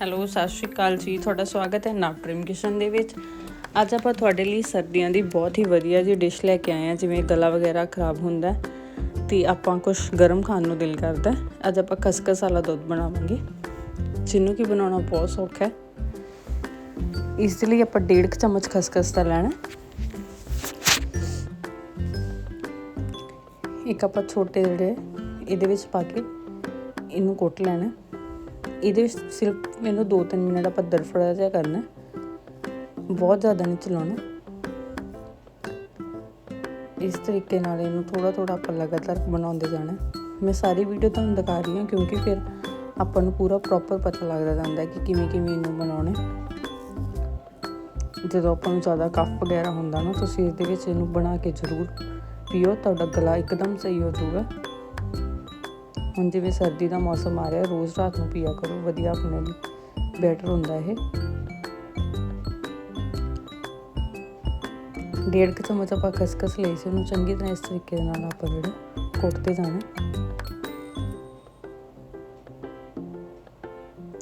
Hello, ਸਤਿ ਸ਼੍ਰੀ ਅਕਾਲ ਜੀ। ਤੁਹਾਡਾ ਸਵਾਗਤ ਹੈ ਨਾਟਰਮ ਕਿਸ਼ਨ ਦੇ ਵਿੱਚ। ਅੱਜ ਆਪਾਂ ਤੁਹਾਡੇ ਲਈ ਸਰਦੀਆਂ ਦੀ ਬਹੁਤ ਹੀ ਵਧੀਆ ਜੀ ਡਿਸ਼ ਲੈ ਕੇ ਆਏ ਆ ਜਿਵੇਂ ਗਲਾ ਵਗੈਰਾ ਖਰਾਬ ਹੁੰਦਾ ਹੈ ਤੇ ਆਪਾਂ ਕੁਝ ਗਰਮ ਖਾਣ ਨੂੰ ਦਿਲ ਕਰਦਾ ਅੱਜ ਆਪਾਂ ਖਸਖਸ ਵਾਲਾ ਦੁੱਧ ਬਣਾਵਾਂਗੇ, ਜਿਹਨੂੰ ਕਿ ਬਣਾਉਣਾ ਬਹੁਤ ਸੌਖਾ ਹੈ। ਇਸ ਦੇ ਲਈ ਆਪਾਂ ਡੇਢ ਕੁ ਚਮਚ ਖਸਖਸ ਦਾ ਲੈਣਾ ਇੱਕ ਆਪਾਂ ਛੋਟੇ ਜਿਹੜੇ ਇਹਦੇ ਵਿੱਚ ਪਾ ਕੇ ਇਹਨੂੰ ਕੁੱਟ ਲੈਣਾ ਇਹਦੇ ਵਿੱਚ ਸਿਰਫ ਮੈਨੂੰ 2-3 ਮਿੰਟ ਆਪਾਂ ਦਰਫੜਾ ਜਿਹਾ ਕਰਨਾ ਬਹੁਤ ਜ਼ਿਆਦਾ ਨਹੀਂ ਚਲਾਉਣਾ। ਇਸ ਤਰੀਕੇ ਨਾਲ ਇਹਨੂੰ ਥੋੜਾ ਥੋੜਾ ਆਪਾਂ ਲਗਾਤਾਰ ਬਣਾਉਂਦੇ ਜਾਣਾ ਮੈਂ ਸਾਰੀ ਵੀਡੀਓ ਤੁਹਾਨੂੰ ਦਿਖਾ ਰਹੀ ਹਾਂ ਕਿਉਂਕਿ ਫਿਰ ਆਪਾਂ ਨੂੰ ਪੂਰਾ ਪ੍ਰੋਪਰ ਪਤਾ ਲੱਗਦਾ ਜਾਂਦਾ ਕਿ ਕਿਵੇਂ ਕਿਵੇਂ ਇਹਨੂੰ ਬਣਾਉਣਾ ਜਦੋਂ ਆਪਾਂ ਨੂੰ ਜ਼ਿਆਦਾ ਕਫ ਵਗੈਰਾ ਹੁੰਦਾ ਨਾ, ਤੁਸੀਂ ਇਹਦੇ ਵਿੱਚ ਇਹਨੂੰ ਬਣਾ ਕੇ ਜ਼ਰੂਰ ਪੀਓ। ਤੁਹਾਡਾ ਗਲਾ ਇੱਕਦਮ ਸਹੀ ਹੋ ਜਾਊਗਾ। ਹੁਣ ਜਿਵੇਂ ਸਰਦੀ ਦਾ ਮੌਸਮ ਆ ਰਿਹਾ, ਰੋਜ਼ ਰਾਤ ਨੂੰ ਪੀਆ ਕਰੋ, ਵਧੀਆ ਆਪਣੇ ਲਈ ਬੈਟਰ ਹੁੰਦਾ ਇਹ। ਡੇਢ ਕੁ ਚਮਚ ਆਪਾਂ ਖਸਖਸ ਲਈ ਸੀ, ਉਹਨੂੰ ਚੰਗੀ ਤਰ੍ਹਾਂ ਇਸ ਤਰੀਕੇ ਦੇ ਨਾਲ ਆਪਾਂ ਜਿਹੜੇ ਕੁੱਟਦੇ ਜਾਣਾ।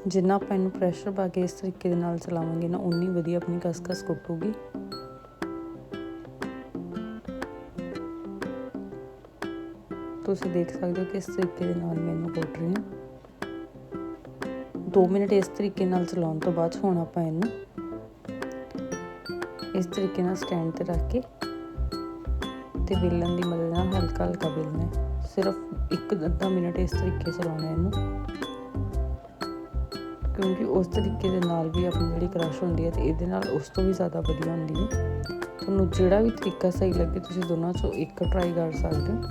ਜਿੰਨਾ ਆਪਾਂ ਇਹਨੂੰ ਪ੍ਰੈਸ਼ਰ ਪਾ ਕੇ ਇਸ ਤਰੀਕੇ ਦੇ ਨਾਲ ਚਲਾਵਾਂਗੇ ਨਾ ਉਨੀ ਵਧੀਆ ਆਪਣੀ ਖਸਖਸ ਕੁੱਟੂਗੀ ਤੁਸੀਂ ਦੇਖ ਸਕਦੇ ਹੋ ਕਿਸ ਤਰੀਕੇ ਦੇ ਨਾਲ ਮੈਨੂੰ ਕੁੱਟ ਰਹੀ ਹਾਂ। 2 ਮਿੰਟ ਇਸ ਤਰੀਕੇ ਨਾਲ ਚਲਾਉਣ ਤੋਂ ਬਾਅਦ ਹੁਣ ਆਪਾਂ ਇਹਨੂੰ ਇਸ ਤਰੀਕੇ ਨਾਲ ਸਟੈਂਡ ਤੇ ਰੱਖ ਕੇ ਤੇ ਵੇਲਣ ਦੀ ਮਦਦ ਨਾਲ ਹਲਕਾ ਹਲਕਾ ਵੇਲਣਾ ਹੈ। ਸਿਰਫ ਇੱਕ ਅੱਧਾ ਮਿੰਟ ਇਸ ਤਰੀਕੇ ਚਲਾਉਣਾ ਇਹਨੂੰ। ਕਿਉਂਕਿ ਉਸ ਤਰੀਕੇ ਦੇ ਨਾਲ ਵੀ ਆਪਣੀ ਜਿਹੜੀ ਕ੍ਰਸ਼ ਹੁੰਦੀ ਹੈ ਤੇ ਇਹਦੇ ਨਾਲ ਉਸ ਤੋਂ ਵੀ ਜ਼ਿਆਦਾ ਵਧੀਆ ਹੁੰਦੀ ਹੈ। ਤੁਹਾਨੂੰ ਜਿਹੜਾ ਵੀ ਤਰੀਕਾ ਸਹੀ ਲੱਗੇ, ਤੁਸੀਂ ਦੋਨਾਂ ਚੋਂ ਇੱਕ ਟਰਾਈ ਕਰ ਸਕਦੇ ਹੋ।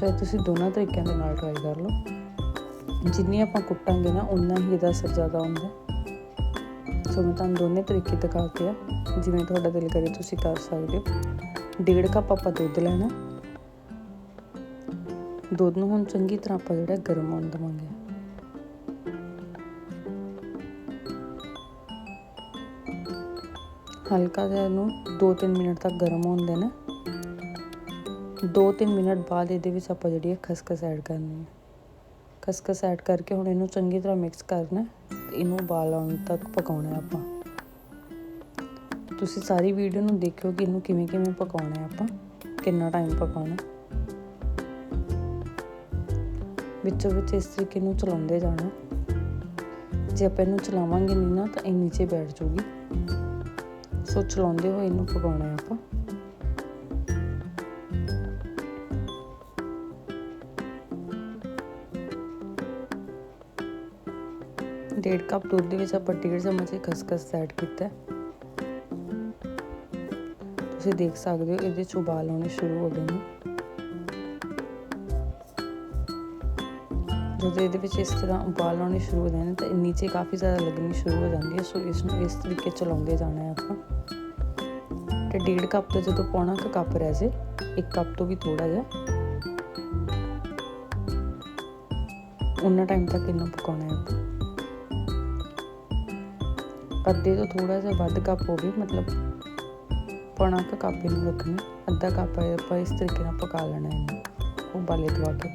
ਚਾਹੇ ਤੁਸੀਂ ਦੋਨਾਂ ਤਰੀਕਿਆਂ ਦੇ ਨਾਲ ਟਰਾਈ ਕਰ ਲਓ। ਜਿੰਨੀ ਆਪਾਂ ਕੁੱਟਾਂਗੇ ਨਾ ਉਨਾ ਹੀ ਇਹਦਾ ਅਸਰ ਜ਼ਿਆਦਾ ਹੁੰਦਾ ਸੋ ਮੈਂ ਤੁਹਾਨੂੰ ਦੋਨੇ ਤਰੀਕੇ ਦਿਖਾ ਕੇ ਆ, ਜਿਵੇਂ ਤੁਹਾਡਾ ਦਿਲ ਕਰੇ ਤੁਸੀਂ ਕਰ ਸਕਦੇ ਹੋ। ਡੇਢ ਕੱਪ ਆਪਾਂ ਦੁੱਧ ਲੈਣਾ ਦੁੱਧ ਨੂੰ ਹੁਣ ਚੰਗੀ ਤਰ੍ਹਾਂ ਆਪਾਂ ਜਿਹੜਾ ਗਰਮ ਹੋਣ ਦੇਵਾਂਗੇ। ਹਲਕਾ ਜਿਹਾ ਇਹਨੂੰ 2-3 ਮਿੰਟ ਤੱਕ ਗਰਮ ਹੋਣ ਦੇਣਾ 2-3 ਮਿੰਟ ਬਾਅਦ ਇਹਦੇ ਵਿੱਚ ਆਪਾਂ ਜਿਹੜੀ ਹੈ ਖਸਖਸ ਐਡ ਕਰਨੀ ਹੈ। ਖਸਖਸ ਐਡ ਕਰਕੇ ਹੁਣ ਇਹਨੂੰ ਚੰਗੀ ਤਰ੍ਹਾਂ ਮਿਕਸ ਕਰਨਾ ਤੇ ਇਹਨੂੰ ਉਬਾਲ ਆਉਣ ਤੱਕ ਪਕਾਉਣਾ ਹੈ ਆਪਾਂ। ਤੁਸੀਂ ਸਾਰੀ ਵੀਡੀਓ ਨੂੰ ਦੇਖਿਓ ਕਿ ਇਹਨੂੰ ਕਿਵੇਂ ਕਿਵੇਂ ਪਕਾਉਣਾ ਹੈ ਆਪਾਂ, ਕਿੰਨਾ ਟਾਈਮ ਪਕਾਉਣਾ ਵਿੱਚੋਂ ਵਿੱਚ ਇਸ ਤਰੀਕੇ ਨੂੰ ਚਲਾਉਂਦੇ ਜਾਣਾ ਜੇ ਆਪਾਂ ਇਹਨੂੰ ਚਲਾਵਾਂਗੇ ਨਹੀਂ ਨਾ ਤਾਂ ਇਹ ਨੀਚੇ ਬੈਠ ਜਾਊਗੀ। ਸੋ ਚਲਾਉਂਦੇ ਹੋਏ ਇਹਨੂੰ ਪਕਾਉਣਾ ਹੈ ਆਪਾਂ। ਡੇਢ ਕੱਪ ਦੁੱਧ ਦੇ ਵਿੱਚ ਆਪਾਂ ਡੇਢ ਚਮਚ ਖਸਖਸ ਐਡ ਕੀਤਾ ਤੁਸੀਂ ਦੇਖ ਸਕਦੇ ਹੋ ਇਹਦੇ ਚ ਉਬਾਲ ਆਉਣੇ ਸ਼ੁਰੂ ਹੋ ਗਏ ਨੇ। ਜਦੋਂ ਇਹਦੇ ਵਿੱਚ ਇਸ ਤਰ੍ਹਾਂ ਉਬਾਲ ਆਉਣੇ ਸ਼ੁਰੂ ਹੋ ਜਾਂਦੇ ਤਾਂ ਨੀਚੇ ਕਾਫੀ ਜ਼ਿਆਦਾ ਲੱਗਣੀ ਸ਼ੁਰੂ ਹੋ ਜਾਂਦੀ ਹੈ, ਸੋ ਇਸ ਨੂੰ ਇਸ ਤਰੀਕੇ ਚਲਾਉਂਦੇ ਜਾਣਾ ਹੈ ਆਪਾਂ। ਤੇ ਡੇਢ ਕੱਪ ਤੋਂ ਜਦੋਂ ਪੌਣਾ ਕੁ ਕੱਪ ਰਹਿ ਜੇ, ਇੱਕ ਕੱਪ ਤੋਂ ਵੀ ਥੋੜਾ ਜਿਹਾ। ਉਹਨਾਂ ਟਾਈਮ ਤੱਕ ਇਹਨੂੰ ਪਕਾਉਣਾ ਹੈ ਆਪਾਂ। ਅੱਧੇ ਤੋਂ ਥੋੜਾ ਜਿਹਾ ਵੱਧ ਕੱਪ ਹੋਵੇ, ਮਤਲਬ ਪੌਣਾ ਕੁ ਕੱਪ ਇਹਨੂੰ ਰੱਖਣਾ, ਅੱਧਾ ਕੱਪ ਆਪਾਂ ਇਸ ਤਰੀਕੇ ਨਾਲ ਪਕਾ ਲੈਣਾ ਇਹਨੂੰ, ਉਬਾਲੇ ਦਵਾ ਕੇ।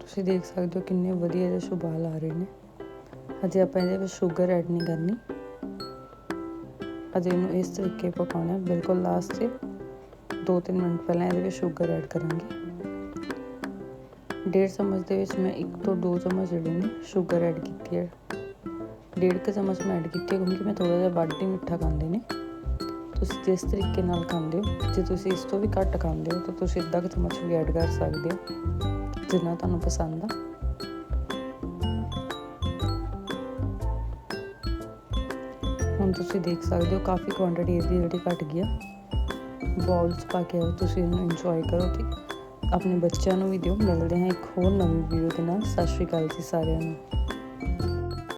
ਤੁਸੀਂ ਦੇਖ ਸਕਦੇ ਹੋ ਕਿੰਨੇ ਵਧੀਆ ਜਿਹੇ ਉਬਾਲ ਆ ਰਹੇ ਨੇ। ਅਜੇ ਆਪਾਂ ਇਹਦੇ ਵਿੱਚ ਸ਼ੂਗਰ ਐਡ ਨਹੀਂ ਕਰਨੀ। ਅਜੇ ਇਹਨੂੰ ਇਸ ਤਰੀਕੇ ਪਕਾਉਣਾ, ਬਿਲਕੁਲ ਲਾਸਟ 'ਚ 2-3 ਮਿੰਟ ਪਹਿਲਾਂ ਇਹਦੇ ਵਿੱਚ ਸ਼ੂਗਰ ਐਡ ਕਰਾਂਗੇ। ਡੇਢ ਚਮਚ ਦੇ ਵਿੱਚ ਮੈਂ 1 ਤੋਂ 2 ਚਮਚ ਜਿਹੜੀ ਨੇ ਸ਼ੂਗਰ ਐਡ ਕੀਤੀ ਹੈ। ਡੇਢ ਕੁ ਚਮਚ ਮੈਂ ਐਡ ਕੀਤੀ ਹੈ ਕਿਉਂਕਿ ਮੈਂ ਥੋੜਾ ਜਿਹਾ ਵੱਧ ਹੀ ਮਿੱਠਾ ਖਾਂਦੇ ਨੇ। ਤੁਸੀਂ ਜਿਸ ਤਰੀਕੇ ਨਾਲ ਖਾਂਦੇ ਹੋ, ਜੇ ਤੁਸੀਂ ਇਸ ਤੋਂ ਵੀ ਘੱਟ ਖਾਂਦੇ ਹੋ ਤਾਂ ਤੁਸੀਂ ਅੱਧਾ ਕੁ ਚਮਚ ਵੀ ਐਡ ਕਰ ਸਕਦੇ ਹੋ, ਜਿੰਨਾ ਤੁਹਾਨੂੰ ਪਸੰਦ ਆ। ਹੁਣ ਤੁਸੀਂ ਦੇਖ ਸਕਦੇ ਹੋ ਕਾਫੀ ਕੁਆਂਟੀਟੀ ਇਹਦੀ ਜਿਹੜੀ ਘਟ ਗਈ ਆ। ਬਾਉਲਸ ਪਾ ਕੇ ਆਓ, ਤੁਸੀਂ ਇਹਨੂੰ ਇੰਜੋਏ ਕਰੋ ਤੇ ਆਪਣੇ ਬੱਚਿਆਂ ਨੂੰ ਵੀ ਦਿਓ। ਮਿਲਦੇ ਹਾਂ ਇੱਕ ਹੋਰ ਨਵੀਂ ਵੀਡੀਓ ਦੇ ਨਾਲ। ਸਤਿ ਸ਼੍ਰੀ ਅਕਾਲ ਜੀ ਸਾਰਿਆਂ ਨੂੰ।